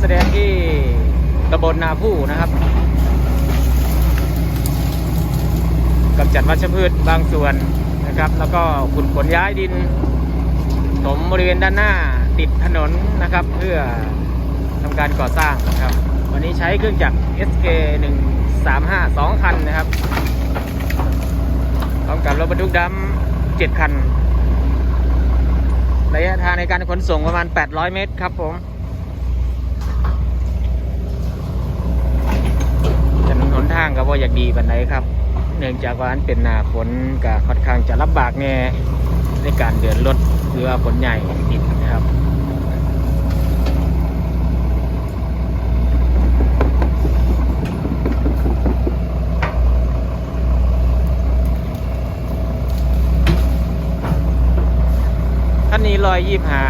แสดงที่ตำบลนาผู้นะครับกำจัดวัชพืชบางส่วนนะครับ แล้วก็ขุดขนย้ายดินถมบริเวณด้านหน้าติดถนนนะครับ เพื่อทำการก่อสร้างนะครับ วันนี้ใช้เครื่องจักร SK 135 2 คันนะครับพร้อมกับรถบรรทุกดำ7คันระยะทางในการขนส่งประมาณ 800 เมตรครับผมถนนหน ทากดีปันไหนครับ เนื่องจากว่าอันเป็นหนาฝนก็ค่อนข้างจะลำบากแน่ในการเดินรถหรือว่าฝนใหญ่ติดนะครับขั้นนี้ลอยยี่หา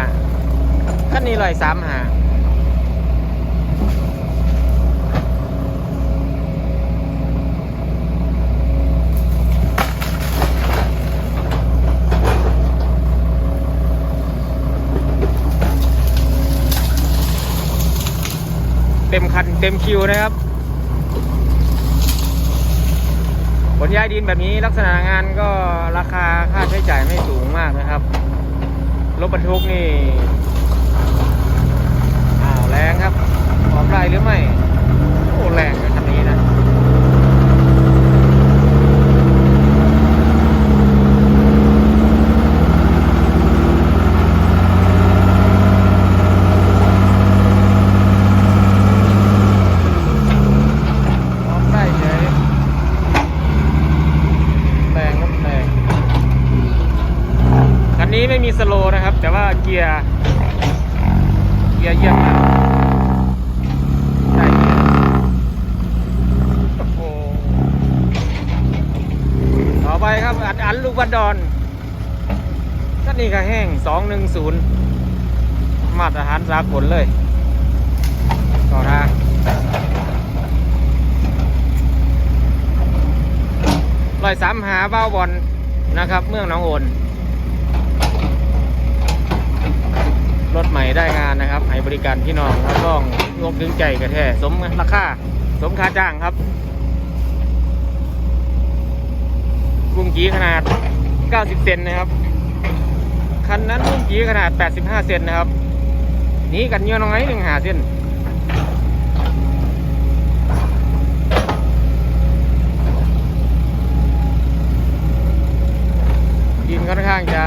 ขั้นนี้ลอยสามหาเต็มคันเต็มคิวนะครับขนย้ายดินแบบนี้ลักษณะงานก็ราคาค่าใช้จ่ายไม่สูงมากนะครับรถบรรทุกนี่อ้าวแรงครับออมได้หรือไม่ โอ้แรงนะคันนี้นะ ออกได้เฉยแรงครับแรง คั นี้ไม่มีสโลนะครับ แต่ว่าเกียร์เกียร์เยี่ยมมากต่อไปครับอัดอันลูกบันดอนก็นี่ก็แห้งสองหนึ่งศูนย์มาตรฐานสากลเลยต่อทางลอยสามหาเบ้าบอลนะครับ เมืองน้องโอน รถใหม่ได้งานนะครับ ให้บริการพี่น้องแล้วต้องงบดึงใจกระแท้สมราคาสมค่าจ้างครับกุ้งกีขนาด 90 เซนนะครับคันนั้นกุ้งกีขนาด 85 เซนนะครับนี้กันเยอะน้อยหนึ่งหาเส้นดินค่อนข้างจะ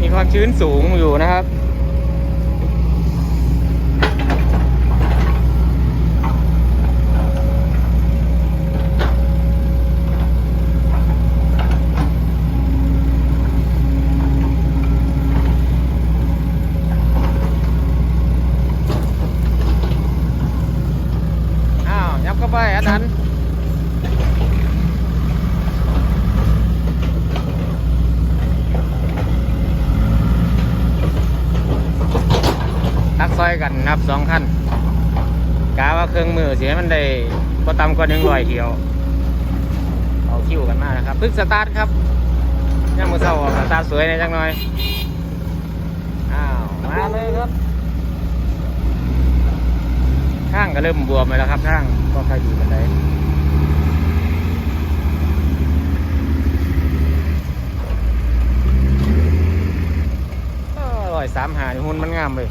มีความชื้นสูงอยู่นะครับ อ้าว ยับเข้าไปอันนั้นทักซอยกันนับสองขั้นกาว่าเครื่องมือเสียมันได้ก็ต่ำกว่าหนึ่งร้อยเที่ยว เอาคิวกันมานะครับ พึ่งสตาร์ทครับย่างมือเศร้าสตาร์ทสวยในอยจังหน่อย อ้าว มาเลยครับข้าง ก็เริ่มบวมไปแล้วครับข้างก็ค่อยดีกันเลยร้อยสามหาหุ่นมันงามเลย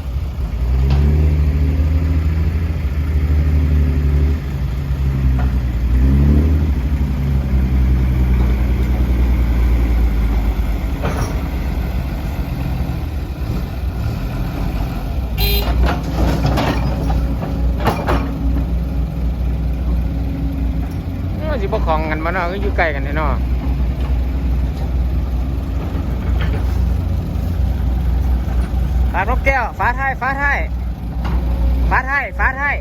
เอ้อสิบ่คลองกันมาเนาะก็อยู่ใกล้กันแท้เนาะปลานกแก้วฟ้าไทยฟ้าไทยฟ้าไทยฟ้าไทย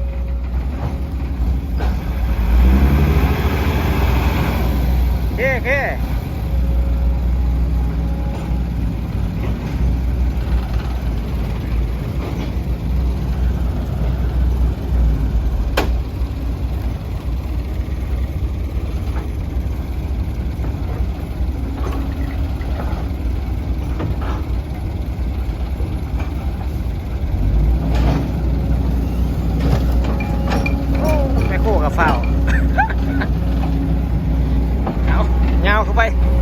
ฝ้าวเอ